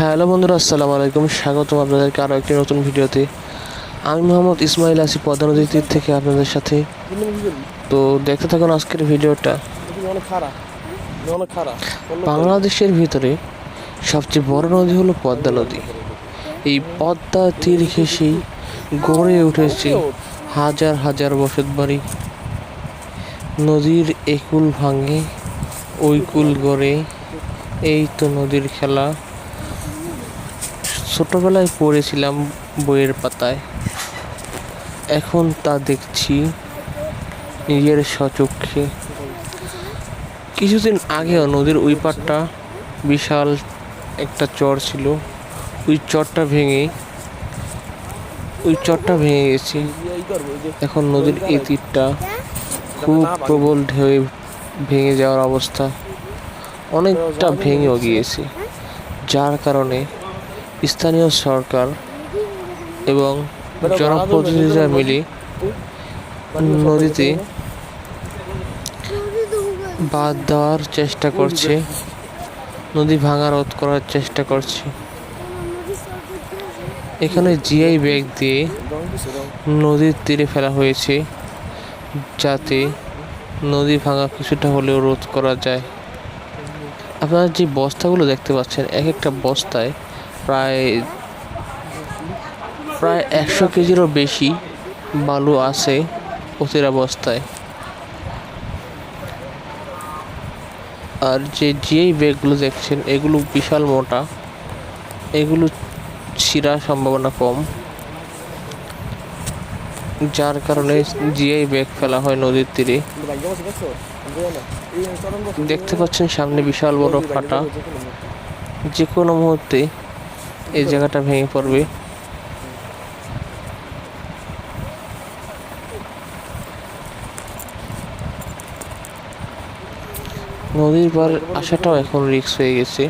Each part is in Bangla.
হ্যালো বন্ধুরা, আসসালামু আলাইকুম। স্বাগতম আপনাদেরকে আরও একটি নতুন ভিডিওতে। আমি মোহাম্মদ ইসমাইল আছি নদীর তীর থেকে আপনাদের সাথে। তো দেখতে থাকুন আজকের ভিডিওটা। বাংলাদেশের ভিতরে সবচেয়ে বড় নদী হলো পদ্মা নদী। এই পদ্মা তীর ঘেঁষেই গড়ে উঠেছে হাজার হাজার বসত বাড়ি। নদীর একুল ভাঙে ওই কুল গড়ে, এই তো নদীর খেলা। ছোটবেলায় পড়েছিলাম বইয়ের পাতায়। এখন তা দেখছি নিজের সচক্ষে কিছুদিন আগেও নদীর ওই পাড়টা বিশাল একটা চর ছিল। ওই চরটা ভেঙে, ওই চরটা ভেঙে গেছে। এখন নদীর এই তীরটা খুব প্রবল ঢেউয়ে ভেঙে যাওয়ার অবস্থা অনেকটা ভেঙেও গিয়েছে। যার কারণে স্থানীয় সরকার এবং জনপ্রতিনিধিরা মিলে নদীতে বাদ দেওয়ার চেষ্টা করছে, নদী ভাঙা রোধ করার চেষ্টা করছে। এখানে জিআই ব্যাগ দিয়ে নদীর তীরে ফেলা হয়েছে যাতে নদী ভাঙা কিছুটা হলেও রোধ করা যায়। আপনারা যে বস্তাগুলো দেখতে পাচ্ছেন, এক একটা বস্তায় প্রায় প্রায় একশো কেজিরও বেশি বালু আছে বস্তায় আর যে যেই ব্যাগগুলো দেখছেন, এগুলো বিশাল মোটা। এগুলো ছিঁড়ার সম্ভাবনা কম। যার কারণে জিআই ব্যাগ ফেলা হয় নদীর তীরে। দেখতে পাচ্ছেন সামনে বিশাল বড় ফাটা। যে কোনো মুহূর্তে এই জায়গাটা ভেঙে পড়বে। নদীর পার আসাটাও এখন রিক্স হয়ে গেছে।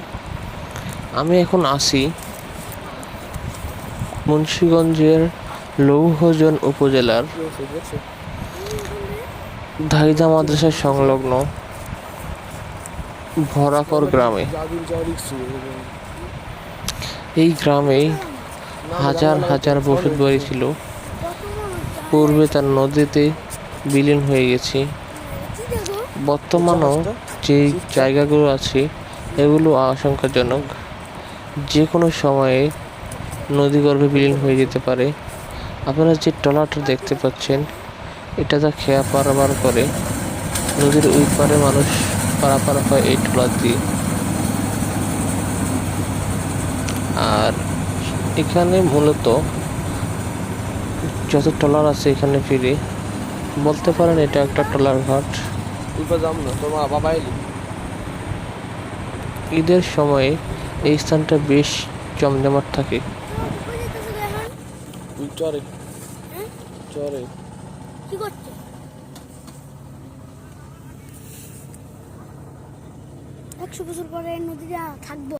আমি এখন আসি মুন্সীগঞ্জের লৌহজন উপজেলার ধাইদা মাদ্রাসার সংলগ্ন ভরাকর গ্রামে। এই গ্রামে হাজার হাজার বসত বাড়ি ছিল। পূর্বে তার নদীতে বিলীন হয়ে গেছে। বর্তমানেও যে জায়গাগুলো আছে, এগুলো আশঙ্কাজনক। যে কোনো সময়ে নদীগর্ভে বিলীন হয়ে যেতে পারে। আপনারা যে ট্রলারটা দেখতে পাচ্ছেন, এটা যা খেয়া পারাবার করে। নদীর ওই পারে মানুষ পারাপার হয় এই ট্রলার দিয়ে। আর এখানে মূলত যত ট্রলার আছে এখানে ফিরে বলতে পারেন এটা একটা ট্রলার ঘাট। ঈদের সময়ে এই স্থানটা বেশ জমজমাট থাকে। চরে। একশো বছর পরে নদীটা থাকব।